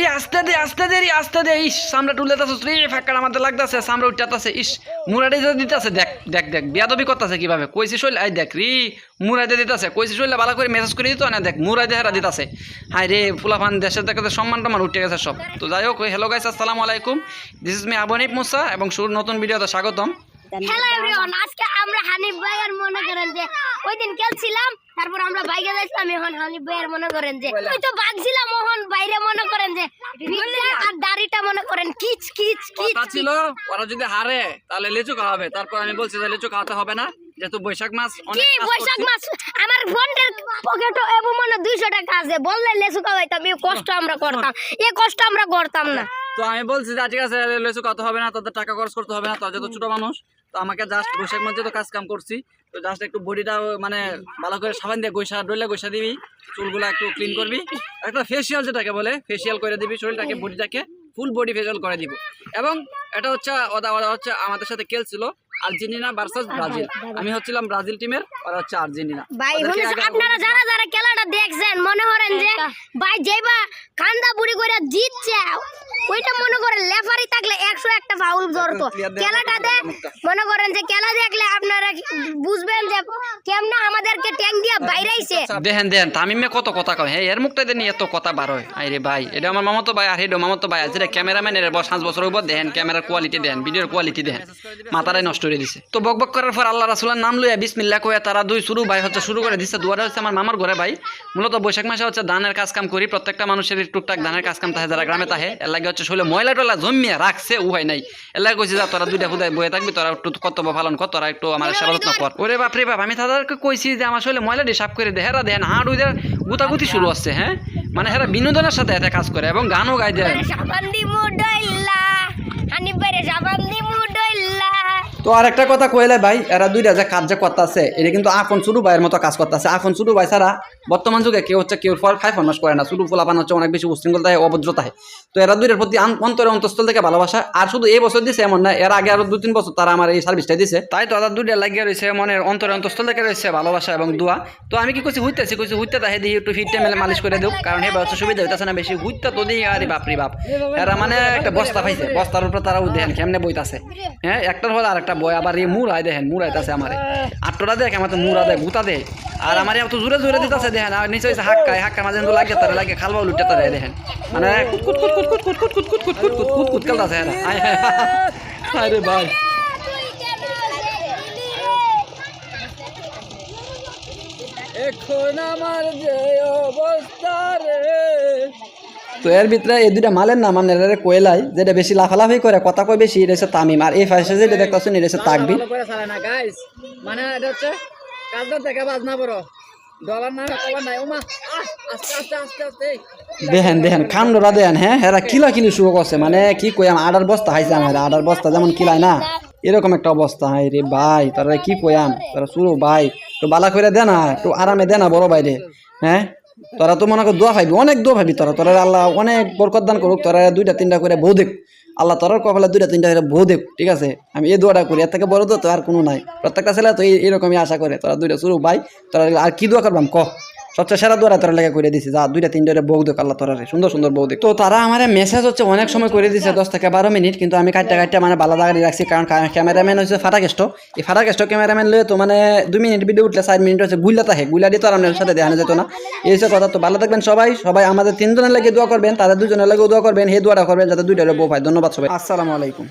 ই আস্তে দে আস্তে দে আস্তে দে। ইস সামরা টুলেতাছে রে ফাঁকার আমাদের লাগতাছে সামরা উঠাতাছে ইস মুরাডে যে দিতাছে, দেখ দেখ দেখ, বিয়াদবি করতাছে কীভাবে? কইছি শৈল আই দেখ, রি মুরাইদে দিতাছে, কইছি শৈল ভালো করে মেসেজ করে দিত না, দেখ মুরাইদে হারা দিতাছে। হাই রে, ফুলাফান, দেশের দেখাতে সম্মান টমান উঠে গেছে সব। তো যাই হোক হ্যালো গাইস আসসালামু আলাইকুম। দিস ইজ মি আবনিপ মুসা এবং শুরু নতুন ভিডিওতে স্বাগতম। হ্যালো এভরিওয়ান আজকে আমরা হানিফ ভাইয়ের মনে করেন যে ওই দিন খেলছিলাম তারপর আমরা বাইকে যাইছিলাম এখন হানিফ ভাইয়ের মনে করেন যে ওই তো বাগছিলাম মোহন বাইরে মনে করেন যে আর দাড়িটা মনে করেন কিচ কিচ কিচ ছিল ওরা যদি হারে তাহলে লিচু খাওয়াবে। তারপর আমি বলছি যে লিচু খাওয়াতে হবে না যেহেতু বৈশাখ মাস কি বৈশাখ মাস? আমার পকেটে এবো মনে দুইশো টাকা আছে বললে লেসু খাওয়াইতাম এই কষ্ট আমরা করতাম এই কষ্ট আমরা করতাম না। তো আমি বলছি যে ঠিক আছে লিচু খাওয়াতে হবে না তাদের টাকা খরচ করতে হবে না তার যত ছোট মানুষ তো আমাকে জাস্ট বৈশাখ মাসে তো কাজ কাম করছি তো জাস্ট একটু বডিটা মানে ভালো করে সাবান দিয়ে গৈসা ডইলে গৈসা দিবি চুলগুলো একটু ক্লিন করবি। একটা ফেসিয়াল যেটাকে বলে ফেসিয়াল করে দিবি শরীরটাকে বডিটাকে ফুল বডি ফেসিয়াল করে দিব। এবং এটা হচ্ছে ওরা ওরা হচ্ছে আমাদের সাথে খেলছিল আর্জেন্টিনা ভার্সাস ব্রাজিল। আমি হচ্ছিলাম ব্রাজিল টিমের ওরা হচ্ছে আর্জেন্টিনা। ভাই আপনারা যারা যারা খেলাটা দেখছেন মনে করেন যে ভাই যেবা কান্দা বুড়ি করে জিতছে ওইটা মনে করেন লেফারি থাকলে একশো একটা ফাউল ধরতো। খেলাটাতে মনে করেন যে খেলা দেখলে আপনারা বুঝবেন যে কেমনে আমাদেরকে ট্যাং দিয়ে বাইরাইছে? দেখেন দেখেন তামিমে কত কথা কয়? হ্যাঁ এর মুখটা দিয়ে এত কথা বার হয়। আরে ভাই এটা আমার মামাতো ভাই আর হেডো মামাতো ভাই আছে। ক্যামেরাম্যান এর পাঁচ বছর উপর। দেখেন ক্যামেরার কোয়ালিটি দেন ভিডিওর কোয়ালিটি মাথাটাই নষ্ট করে দিছে। তো বক বক করার পর আল্লাহ রাসুলের নাম লইয়া বিসমিল্লা কয়ে তারা দুই শুরু ভাই হচ্ছে শুরু করে দিচ্ছে দুয়ারে হচ্ছে আমার মামার ঘরে ভাই। মূলত বৈশাখ মাসে হচ্ছে ধানের কাজ কাম করি। প্রত্যেকটা মানুষের টুকটাক ধানের কাজ কাম তাহে যারা গ্রামে তাহে। এর লাগে হচ্ছে শৈলে ময়লা টয়লা জমিয়ে রাখছে। উহাই নাই। এলা কইছে যা তোরা দুইটা খুদায় বয়ে থাকবি তোরা একটু কর্তব্য পালন কর তোরা একটু আমার সেবা যত্ন কর ওরে বাপ রে বাপ আমি তাদেরকে কইছি যে আমার শৈলে ময়লা দিয়ে সাফ করে দে হেরা দেন হাঁড় উইদের গুতাগুতি শুরু আছে হ্যাঁ? মানে হেরা বিনোদনের সাথে এতে কাজ করে এবং গানও গাই দেয় সাবান দি মুডইল্লা হানিফ ভাইরে সাবান দি মুডইল্লা তো আর একটা কথা কইলে ভাই, এরা দুইটা যে কাজ যে করতেছে, এটা কিন্তু আপন শুরু ভাইয়ের মতো কাজ করতেছে। আপন শুরু ভাই ছাড়া বর্তমান যুগে কেউ হচ্ছে কেউ ফল খাই ফরমাস করে না। শুরু ফলাপান হচ্ছে অনেক বেশি উশৃঙ্খলতা হয় অভদ্রতা হয়। তো এরা দুইটার প্রতি অন্তরে অন্তঃস্থল থেকে ভালোবাসা। আর শুধু এই বছর দিছে এমন না, এর আগে আরও দু তিন বছর তারা আমার এই সার্ভিসটা দিছে। তাই তো তাদের দুইটা লাগিয়ে রয়েছে মনের অন্তরে অন্তঃস্থল থেকে রয়েছে ভালোবাসা এবং দোয়া। তো আমি কি করছি হুইতেছি? কইছি, হুইতে তাহে দিয়ে একটু ফিটে মেলে মালিশ করে দেব কারণ হে হচ্ছে সুবিধা হইতেছে না বেশি। হুইতে তো দিই আরে বাপ রে বাপ। এরা মানে একটা বস্তা পাইছে, বস্তার উপরে তারা দেখেন কেমনে বইতাছে? হ্যাঁ একটার হলে আর একটা বই আবার এই মুড়াই দেখেন মুড়াইতেছে আমারে। আটটা দেখ, আমার তো মুড়া দেয়, গুতা দেয়। আর আমার এত জোরে জোরে দিতেছে, দেখেন, আর নিচে হয়েছে হাক্কায় হাক্কা মাঝে কিন্তু লাগে তারা লাগে খালবা লুটে তারা, দেখেন। মানে আয় হায়। আরে ভাই। এখন আমার যে অবস্থা রে। তো এর ভিতরে এই দুইটা মালের নাম আমার নেড়ে কয়লাই যেটা বেশি লাফালাফি করে কথা কয় বেশি এটা হচ্ছে তামিম। আর এই ফাইসে যেটা দেখতেছেন এটা হচ্ছে তাকবি। মানে এটা হচ্ছে কাজটা থেকে বাজনা বড়। দেখেন দেখেন খান্ডরা দেন হ্যাঁ হেরা কিলা কিলি শুরু করছে মানে কি কইয়াম আডার বস্তা হাইছে আমার আডার বস্তা যেমন কিলাই না এরকম একটা অবস্থা হাই রে ভাই তারা কি কইয়াম তারা শুরু ভাই তো বালা করে দে না একটু আরামে দে না বড় বাইরে হ্যাঁ? তোরা তো মনে করো দোয়া ভাবি, অনেক দোয়া ভাবি তোরা। তোরা আল্লাহ অনেক বরকত দান করুক, তোরা দুইটা তিনটা করে বউ দেখ। আল্লাহ তোর কপালে দুইটা তিনটা করে বউ দেখ, ঠিক আছে? আমি এই দোয়াটা করি, এর থেকে বড় দোয়া তো আর কোনো নাই। প্রত্যেকটা ছেলে তো এইরকমই আশা করে, তোরা দুইটা শুরু ভাই, তোরা আর কি দোয়া করবাম? ক। সবচেয়ে সেরা দোয়ারা তোরা লেখা করে দিছে। যা দুইটা তিনটা বউ দেখ আল্লাহ তোরা সুন্দর সুন্দর বউ দেখ। তো তারা আমার মেসেজ হচ্ছে অনেক সময় করে দিছে দশ থেকে বারো মিনিট কিন্তু আমি কাটটা কাটটা মানে বালা জায়গায় রাখছি কারণ ক্যামেরাম্যান হচ্ছে ফাটাকেষ্ট। এই ফাটাকেষ্ট ক্যামেরাম্যান লয়ে তো মানে দুই মিনিট ভিডিও উঠলে চার মিনিট হচ্ছে গুইলা থাকে গুইলা দিয়ে তো আর আপনার সাথে দেখানো যেত না। এই হচ্ছে কথা তো ভালো থাকবেন সবাই। সবাই আমাদের তিনজনের লাগে দোয়া করবেন তাদের দুজনের লাগেও দোয়া করবেন হে দোয়াটা করবেন যাতে দুইটারে বউ পায়। ধন্যবাদ সবাই। আসসালামু আলাইকুম।